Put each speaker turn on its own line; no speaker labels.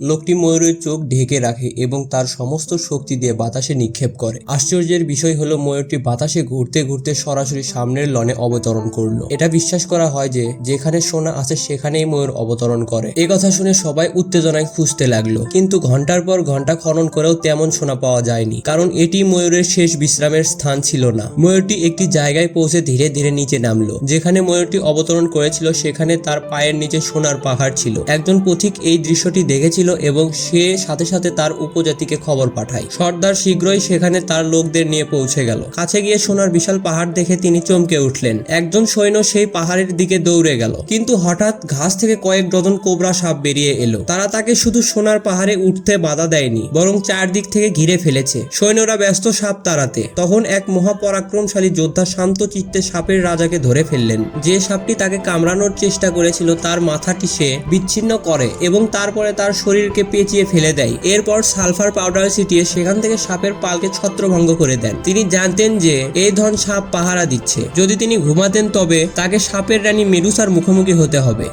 লোকটি ময়ূরের চোখ ঢেকে রাখে এবং তার সমস্ত শক্তি দিয়ে বাতাসে নিক্ষেপ করে। আশ্চর্যের বিষয় হলো, ময়ূরটি বাতাসে ঘুরতে ঘুরতে সরাসরি সামনের লনে অবতরণ করল। এটা বিশ্বাস করা হয় যে, যেখানে সোনা আছে সেখানেই ময়ূর অবতরণ করে। এ কথা শুনে সবাই উত্তেজনায় খুঁজতে লাগল। কিন্তু ঘণ্টার পর ঘণ্টা খনন করেও তেমন সোনা পাওয়া যায়নি, কারণ এটি ময়ূরের শেষ বিশ্রামের স্থান ছিল না। ময়ূরটি একটি জায়গায় পৌঁছে ধীরে ধীরে নিচে নামলো। যেখানে ময়ূরটি অবতরণ করেছিল, সেখানে তার পায়ের নিচে সোনার পাহাড় ছিল। একজন পথিক এই দৃশ্যটি দেখেছিল এবং সে সাথে সাথে তার উপজাতিকে খবর পাঠায়। সর্দার শীঘ্রই সেখানে তার লোকদের নিয়ে পৌঁছে গেল। কাছে গিয়ে সোনার বিশাল পাহাড় দেখে তিনি চমকে উঠলেন। একজন সৈন্য সেই পাহাড়ের দিকে দৌড়ে গেল। কিন্তু হঠাৎ ঘাস থেকে কয়েক ডজন কোবরা সাপ বেরিয়ে এলো। তারা তাকে শুধু সোনার পাহাড়ে উঠতে বাধা দেয়নি, বরং চারদিক থেকে ঘিরে ফেলেছে। সৈন্যরা ব্যস্ত সাপ তাড়াতে। তখন এক মহাপরাক্রমশালী যোদ্ধা শান্ত চিত্তে সাপের রাজাকে ধরে ফেললেন। যে সাপটি তাকে কামড়ানোর চেষ্টা করেছিল, তার মাথাটি সে বিচ্ছিন্ন করে এবং তারপরে তার শরীরকে পেঁচিয়ে ফেলে দেয়। এরপর সালফার পাউডার ছিটিয়ে সেখান থেকে সাপের পালকে ছত্রভঙ্গ করে দেন। তিনি জানতেন যে, এই ধন সাপ পাহারা দিচ্ছে। যদি তিনি ঘুমাতেন তবে তাকে সাপের রানী মেরুসার মুখোমুখি হতে হবে।